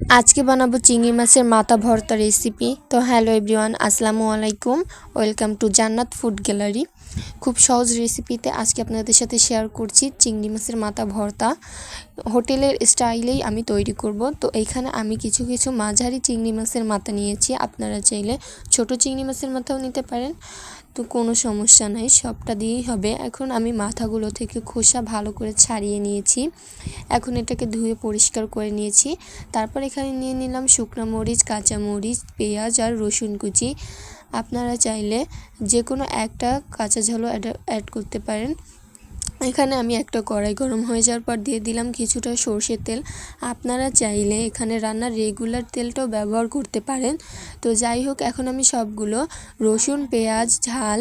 আজকে বানাবো চিংড়ি মাছের মাথা ভর্তা রেসিপি তো হ্যালো এভরিওয়ান আসসালামু আলাইকুম। Welcome to Jannat food gallery খুব সহজ রেসিপিতে আজকে আপনাদের সাথে শেয়ার করছি চিংড়ি মাছের মাথা ভর্তা। হোটেলের স্টাইলেই আমি তৈরি করব। তো এইখানে আমি কিছু কিছু মাঝারি চিংড়ি মাছের মাথা নিয়েছি। আপনারা চাইলে ছোট চিংড়ি মাছের মাথাও নিতে পারেন। তো কোনো সমস্যা নাই, সবটা দিয়েই হবে। এখন আমি মাথাগুলো থেকে খোসা ভালো করে ছাড়িয়ে নিয়েছি। এখন এটাকে ধুয়ে পরিষ্কার করে নিয়েছি। তারপর এখানে নিয়ে নিলাম শুকনো মরিচ, কাঁচা মরিচ, পেঁয়াজ আর রসুন কুচি। আপনারা চাইলে যে কোনো একটা কাঁচা ঝালও অ্যাড করতে পারেন। এখানে আমি একটা কড়াই গরম হয়ে যাওয়ার পর দিয়ে দিলাম কিছুটা সর্ষের তেল। আপনারা চাইলে এখানে রান্নার রেগুলার তেলটাও ব্যবহার করতে পারেন। তো যাই হোক, এখন আমি সবগুলো রসুন, পেঁয়াজ, ঝাল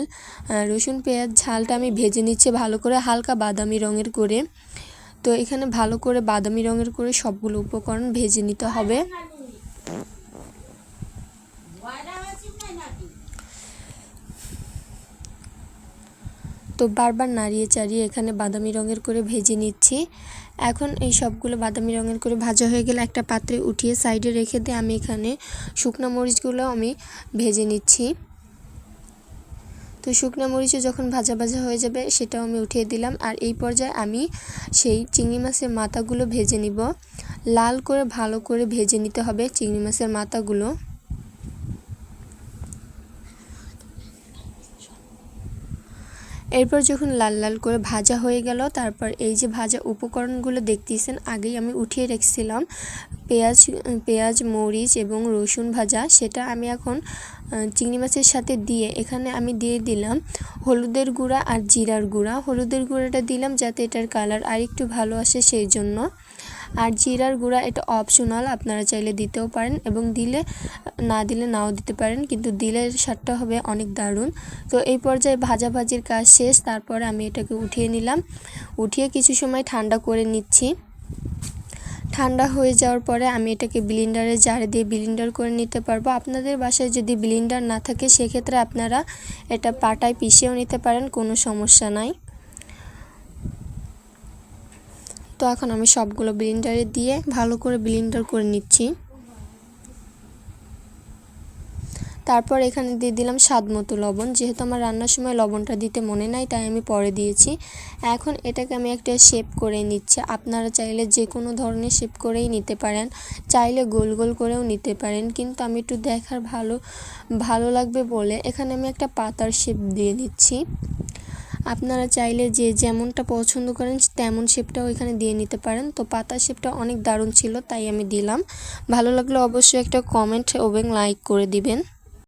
রসুন, পেঁয়াজ, ঝালটা আমি ভেজে নিচ্ছি ভালো করে হালকা বাদামি রঙের করে। তো এখানে ভালো করে বাদামি রঙের করে সবগুলো উপকরণ ভেজে নিতে হবে। তো বারবার নাড়িয়ে চাড়িয়ে এখানে বাদামি রঙের করে ভেজে নিচ্ছি। এখন এই সবগুলো বাদামি রঙের করে ভাজা হয়ে গেলে একটা পাত্রে উঠিয়ে সাইডে রেখে দিয়ে আমি এখানে শুকনো মরিচগুলো আমি ভেজে নিচ্ছি। তো শুকনো মরিচও যখন ভাজা ভাজা হয়ে যাবে সেটাও আমি উঠিয়ে দিলাম। আর এই পর্যায়ে আমি সেই চিংড়ি মাছের মাথাগুলো ভেজে নিব। লাল করে ভালো করে ভেজে নিতে হবে চিংড়ি মাছের মাথাগুলো। এরপর যখন লাল লাল করে ভাজা হয়ে গেল, তারপর এই যে ভাজা উপকরণগুলো দেখতেছেন, আগেই আমি উঠিয়ে রেখেছিলাম। পেঁয়াজ পেঁয়াজ, মরিচ এবং রসুন ভাজা, সেটা আমি এখন চিংড়ি মাছের সাথে দিয়ে এখানে আমি দিয়ে দিলাম হলুদের গুঁড়া আর জিরার গুঁড়া। হলুদের গুঁড়াটা দিলাম যাতে এটার কালার আরেকটু ভালো আসে সেই জন্য। আর জিরার গুঁড়া এটা অপশনাল আপনারা চাইলে দিতেও পারেন এবং দিলে, না দিলে নাও দিতে পারেন, কিন্তু দিলে স্বাদটা হবে অনেক দারুণ। তো এই পর্যায়ে ভাজাভাজির কাজ শেষ, তারপরে আমি এটাকে উঠিয়ে নিলাম। উঠিয়ে কিছু সময় ঠান্ডা করে নিচ্ছি। ঠান্ডা হয়ে যাওয়ার পরে আমি এটাকে ব্লিন্ডারে জারে দিয়ে ব্লিন্ডার করে নিতে পারব। আপনাদের বাসায় যদি ব্লিন্ডার না থাকে, সেক্ষেত্রে আপনারা এটা পাটায় পিষেও নিতে পারেন, কোনো সমস্যা নাই। তো এখন আমি সবগুলো ব্লিন্ডারে দিয়ে ভালো করে ব্লিন্ডার করে নিচ্ছি। তারপর এখানে দিয়ে দিলাম স্বাদ মতো লবণ। যেহেতু আমার রান্নার সময় লবণটা দিতে মনে নাই, তাই আমি পরে দিয়েছি। এখন এটাকে আমি একটা শেপ করে নিচ্ছি। আপনারা চাইলে যে কোনো ধরনের শেপ করেই নিতে পারেন। চাইলে গোল গোল করেও নিতে পারেন। কিন্তু আমি একটু দেখার ভালো ভালো লাগবে বলে এখানে আমি একটা পাতার শেপ দিয়ে নিচ্ছি। আপনারা চাইলে যে যেমনটা পছন্দ করেন তেমন শেপটাও এখানে দিয়ে নিতে পারেন। তো পাতা শেপটা অনেক দারুণ ছিল, তাই আমি দিলাম। ভালো লাগলে অবশ্যই একটা কমেন্ট এবং লাইক করে দিবেন।